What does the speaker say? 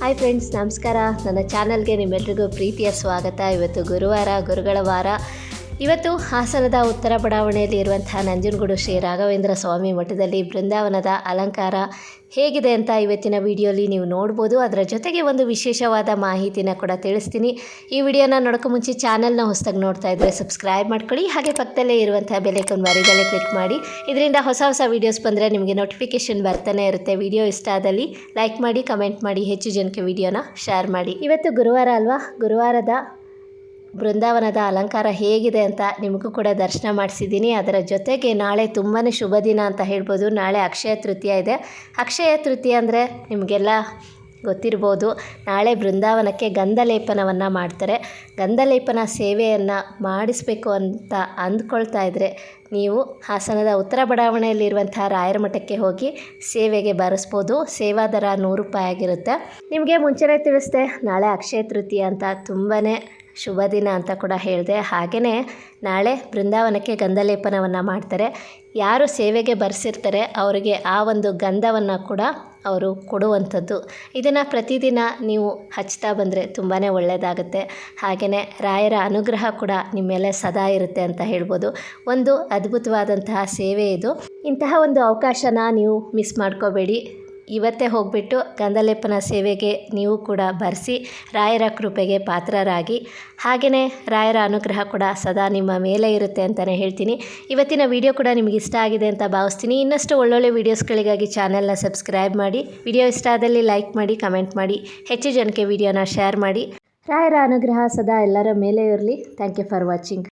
Hi friends ನಮಸ್ಕಾರ. ನನ್ನ ಚಾನಲ್ಗೆ ನಿಮ್ಮೆಲ್ರಿಗೂ ಪ್ರೀತಿಯ ಸ್ವಾಗತ. ಇವತ್ತು ಗುರುವಾರ ಗುರುಗಳ ವಾರ. ಇವತ್ತು ಹಾಸನದ ಉತ್ತರ ಬಡಾವಣೆಯಲ್ಲಿ ಇರುವಂತಹ ನಂಜನಗೂಡು ಶ್ರೀ ರಾಘವೇಂದ್ರ ಸ್ವಾಮಿ ಮಠದಲ್ಲಿ ಬೃಂದಾವನದ ಅಲಂಕಾರ ಹೇಗಿದೆ ಅಂತ ಇವತ್ತಿನ ವಿಡಿಯೋಲಿ ನೀವು ನೋಡ್ಬೋದು. ಅದರ ಜೊತೆಗೆ ಒಂದು ವಿಶೇಷವಾದ ಮಾಹಿತಿನ ಕೂಡ ತಿಳಿಸ್ತೀನಿ. ಈ ವಿಡಿಯೋನ ನೋಡೋಕ್ಕೂ ಮುಂಚೆ ಚಾನಲ್ನ ಹೊಸದಾಗಿ ನೋಡ್ತಾ ಇದ್ದರೆ ಸಬ್ಸ್ಕ್ರೈಬ್ ಮಾಡ್ಕೊಳ್ಳಿ. ಹಾಗೆ ಪಕ್ಕದಲ್ಲೇ ಇರುವಂಥ ಬೆಲೆಕೊಂದು ಮರಿದಲ್ಲೇ ಕ್ಲಿಕ್ ಮಾಡಿ. ಇದರಿಂದ ಹೊಸ ಹೊಸ ವೀಡಿಯೋಸ್ ಬಂದರೆ ನಿಮಗೆ ನೋಟಿಫಿಕೇಷನ್ ಬರ್ತಾನೆ ಇರುತ್ತೆ. ವಿಡಿಯೋ ಇಷ್ಟ ಆದಲ್ಲಿ ಲೈಕ್ ಮಾಡಿ, ಕಮೆಂಟ್ ಮಾಡಿ, ಹೆಚ್ಚು ಜನಕ್ಕೆ ವಿಡಿಯೋನ ಶೇರ್ ಮಾಡಿ. ಇವತ್ತು ಗುರುವಾರ ಅಲ್ವಾ? ಗುರುವಾರದ ಬೃಂದಾವನದ ಅಲಂಕಾರ ಹೇಗಿದೆ ಅಂತ ನಿಮಗೂ ಕೂಡ ದರ್ಶನ ಮಾಡಿಸಿದ್ದೀನಿ. ಅದರ ಜೊತೆಗೆ ನಾಳೆ ತುಂಬಾ ಶುಭ ದಿನ ಅಂತ ಹೇಳ್ಬೋದು. ನಾಳೆ ಅಕ್ಷಯ ತೃತೀಯ ಇದೆ. ಅಕ್ಷಯ ತೃತೀಯ ಅಂದರೆ ನಿಮಗೆಲ್ಲ ಗೊತ್ತಿರ್ಬೋದು. ನಾಳೆ ಬೃಂದಾವನಕ್ಕೆ ಗಂಧಲೇಪನವನ್ನು ಮಾಡ್ತಾರೆ. ಗಂಧಲೇಪನ ಸೇವೆಯನ್ನು ಮಾಡಿಸ್ಬೇಕು ಅಂತ ಅಂದ್ಕೊಳ್ತಾ ಇದ್ದರೆ ನೀವು ಹಾಸನದ ಉತ್ತರ ಬಡಾವಣೆಯಲ್ಲಿರುವಂತಹ ರಾಯರ ಮಠಕ್ಕೆ ಹೋಗಿ ಸೇವೆಗೆ ಬರೆಸ್ಬೋದು. ಸೇವಾದರ ನೂರು ರೂಪಾಯಿ ಆಗಿರುತ್ತೆ. ನಿಮಗೆ ಮುಂಚೆನೇ ತಿಳಿಸ್ದೆ ನಾಳೆ ಅಕ್ಷಯ ತೃತೀಯ ಅಂತ ತುಂಬಾ ಶುಭ ದಿನ ಅಂತ ಕೂಡ ಹೇಳಿದೆ. ಹಾಗೆಯೇ ನಾಳೆ ಬೃಂದಾವನಕ್ಕೆ ಗಂಧಲೇಪನವನ್ನು ಮಾಡ್ತಾರೆ. ಯಾರು ಸೇವೆಗೆ ಬರೆಸಿರ್ತಾರೆ ಅವರಿಗೆ ಆ ಒಂದು ಗಂಧವನ್ನು ಕೂಡ ಅವರು ಕೊಡುವಂಥದ್ದು. ಇದನ್ನು ಪ್ರತಿದಿನ ನೀವು ಹಚ್ತಾ ಬಂದರೆ ತುಂಬಾ ಒಳ್ಳೆಯದಾಗುತ್ತೆ ಹಾಗೆಯೇ ರಾಯರ ಅನುಗ್ರಹ ಕೂಡ ನಿಮ್ಮ ಮೇಲೆ ಸದಾ ಇರುತ್ತೆ ಅಂತ ಹೇಳ್ಬೋದು. ಒಂದು ಅದ್ಭುತವಾದಂತಹ ಸೇವೆ ಇದು. ಇಂತಹ ಒಂದು ಅವಕಾಶನ ನೀವು ಮಿಸ್ ಮಾಡ್ಕೋಬೇಡಿ. ಇವತ್ತೇ ಹೋಗಿಬಿಟ್ಟು ಗಂಧಲೇಪನ ಸೇವೆಗೆ ನೀವು ಕೂಡ ಬರೆಸಿ ರಾಯರ ಕೃಪೆಗೆ ಪಾತ್ರರಾಗಿ. ಹಾಗೆಯೇ ರಾಯರ ಅನುಗ್ರಹ ಕೂಡ ಸದಾ ನಿಮ್ಮ ಮೇಲೆ ಇರುತ್ತೆ ಅಂತಲೇ ಹೇಳ್ತೀನಿ. ಇವತ್ತಿನ ವಿಡಿಯೋ ಕೂಡ ನಿಮಗೆ ಇಷ್ಟ ಆಗಿದೆ ಅಂತ ಭಾವಿಸ್ತೀನಿ. ಇನ್ನಷ್ಟು ಒಳ್ಳೊಳ್ಳೆ ವೀಡಿಯೋಸ್ಗಳಿಗಾಗಿ ಚಾನೆಲ್ನ ಸಬ್ಸ್ಕ್ರೈಬ್ ಮಾಡಿ. ವಿಡಿಯೋ ಇಷ್ಟ ಆದಲ್ಲಿ ಲೈಕ್ ಮಾಡಿ, ಕಮೆಂಟ್ ಮಾಡಿ. ಹೆಚ್ಚು ಜನಕ್ಕೆ ವಿಡಿಯೋನ ಶೇರ್ ಮಾಡಿ. ರಾಯರ ಅನುಗ್ರಹ ಸದಾ ಎಲ್ಲರ ಮೇಲೆ ಇರಲಿ. Thank you for watching.